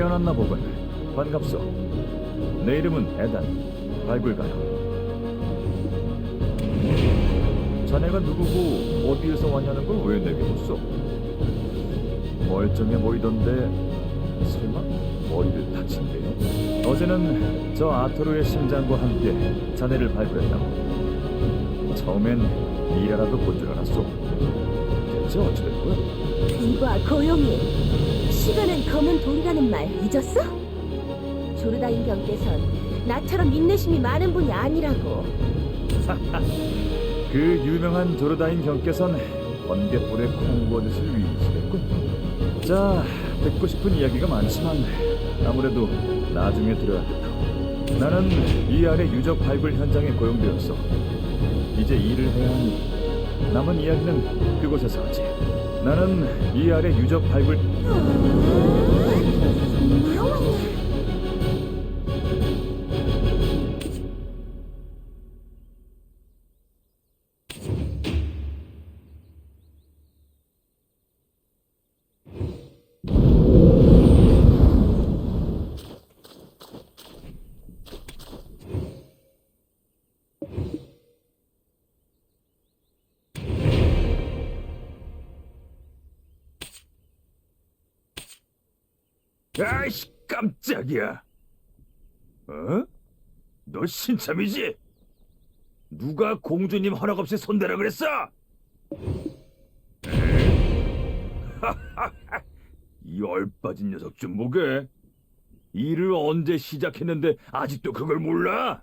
만나보군. 반갑소. 내 이름은 에단. 발굴가요. 자네가 누구고 어디에서 왔냐는 걸 왜 내게 묻소? 멀쩡해 보이던데 설마 머리를 다친 게요? 어제는 저 아토르의 심장과 함께 자네를 발굴했다고. 처음엔 미라라도 본 줄 알았소. 대체 어찌된 거야? 이봐 고용이 시간은 검은 돌이라는 말 잊었어? 조르다인 경께선 나처럼 인내심이 많은 분이 아니라고 그 유명한 조르다인 경께선 번개불에 콩 구워드실 위이시겠군. 자, 듣고 싶은 이야기가 많지만 아무래도 나중에 들어야 겠다. 나는 이 아래 유적 발굴 현장에 고용되었어. 이제 일을 해야 하니 남은 이야기는 그곳에서 하지. 나는 이 아래 유적 발굴 아이씨 깜짝이야. 어? 너 신참이지? 누가 공주님 허락 없이 손대라 그랬어? 이 얼빠진 녀석 좀 보게. 일을 언제 시작했는데 아직도 그걸 몰라?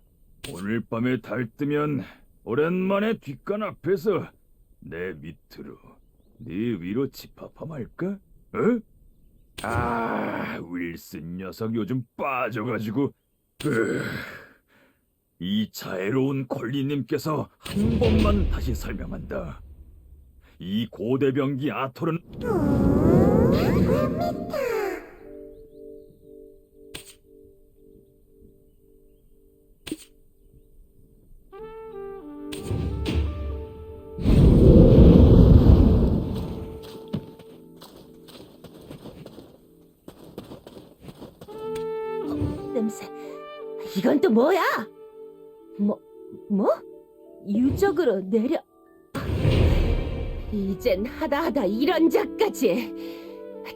오늘 밤에 달 뜨면 오랜만에 뒷간 앞에서 내 밑으로 네 위로 집합함할까? 어? 아, 윌슨 녀석 요즘 빠져가지고 으, 이 자애로운 콜리님께서 한 번만 다시 설명한다. 이 고대병기 아토른 냄새 이건 또 뭐야? 뭐 뭐? 유적으로 내려 이젠 하다 하다 이런 작까지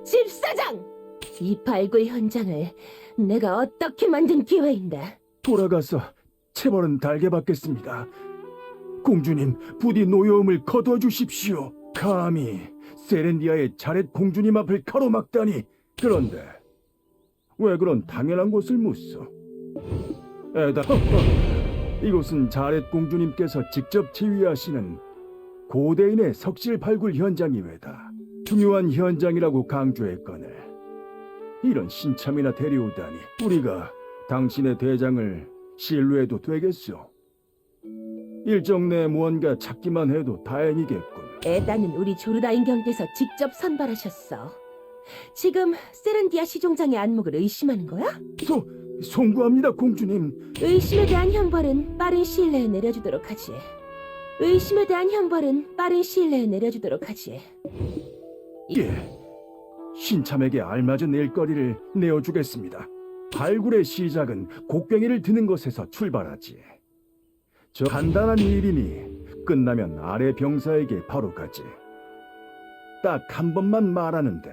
집사장 이 발굴 현장을 내가 어떻게 만든 기회인데 돌아가서 체벌은 달게 받겠습니다. 공주님, 부디 노여움을 거둬 주십시오. 감히 세렌디아의 자렛 공주님 앞을 가로막다니. 그런데 왜 그런 당연한 것을 묻소? 에다, 이곳은 자렛 공주님께서 직접 지휘하시는 고대인의 석실 발굴 현장이외다. 중요한 현장이라고 강조했거늘. 이런 신참이나 데려오다니 우리가 당신의 대장을 신뢰해도 되겠소? 일정 내 무언가 찾기만 해도 다행이겠군. 에다는 우리 조르다인 경께서 직접 선발하셨어 지금 세른디아 시종장의 안목을 의심하는 거야? 소, 송구합니다, 공주님. 의심에 대한 형벌은 빠른 시일 내에 내려주도록 하지. 의심에 대한 형벌은 빠른 시일 내에 내려주도록 하지. 예. 신참에게 알맞은 일거리를 내어주겠습니다. 발굴의 시작은 곡괭이를 드는 것에서 출발하지. 저 간단한 일이니 끝나면 아래 병사에게 바로 가지. 딱 한 번만 말하는데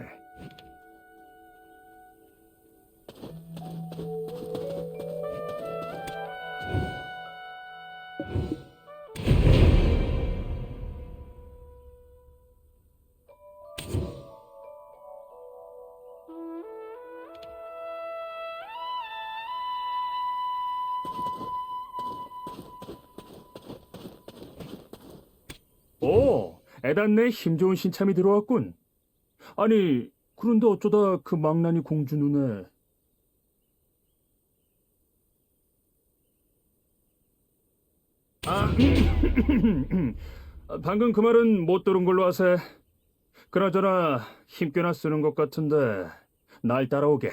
오, 에단네 힘 좋은 신참이 들어왔군. 아니, 그런데 어쩌다 그 망나니 공주 눈에 아, 방금 그 말은 못 들은 걸로 하세. 그나저나 힘 꽤나 쓰는 것 같은데 날 따라오게.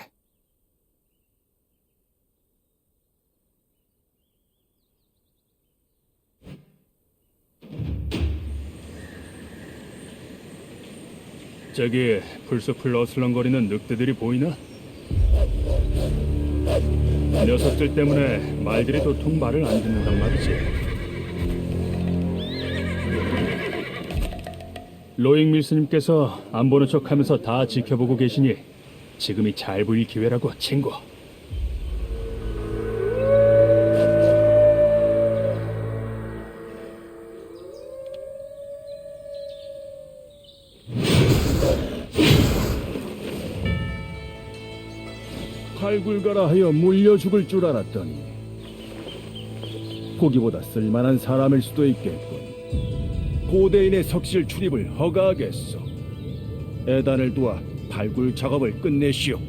저기 풀숲을 어슬렁거리는 늑대들이 보이나? 녀석들 때문에 말들이 도통 말을 안 듣는단 말이지. 로잉 밀스님께서 안 보는 척하면서 다 지켜보고 계시니 지금이 잘 보일 기회라고 친구. 팔굴가라 하여 물려 죽을 줄 알았더니 보기보다 쓸만한 사람일 수도 있겠군. 고대인의 석실 출입을 허가하겠소. 애단을 도와 발굴 작업을 끝내시오.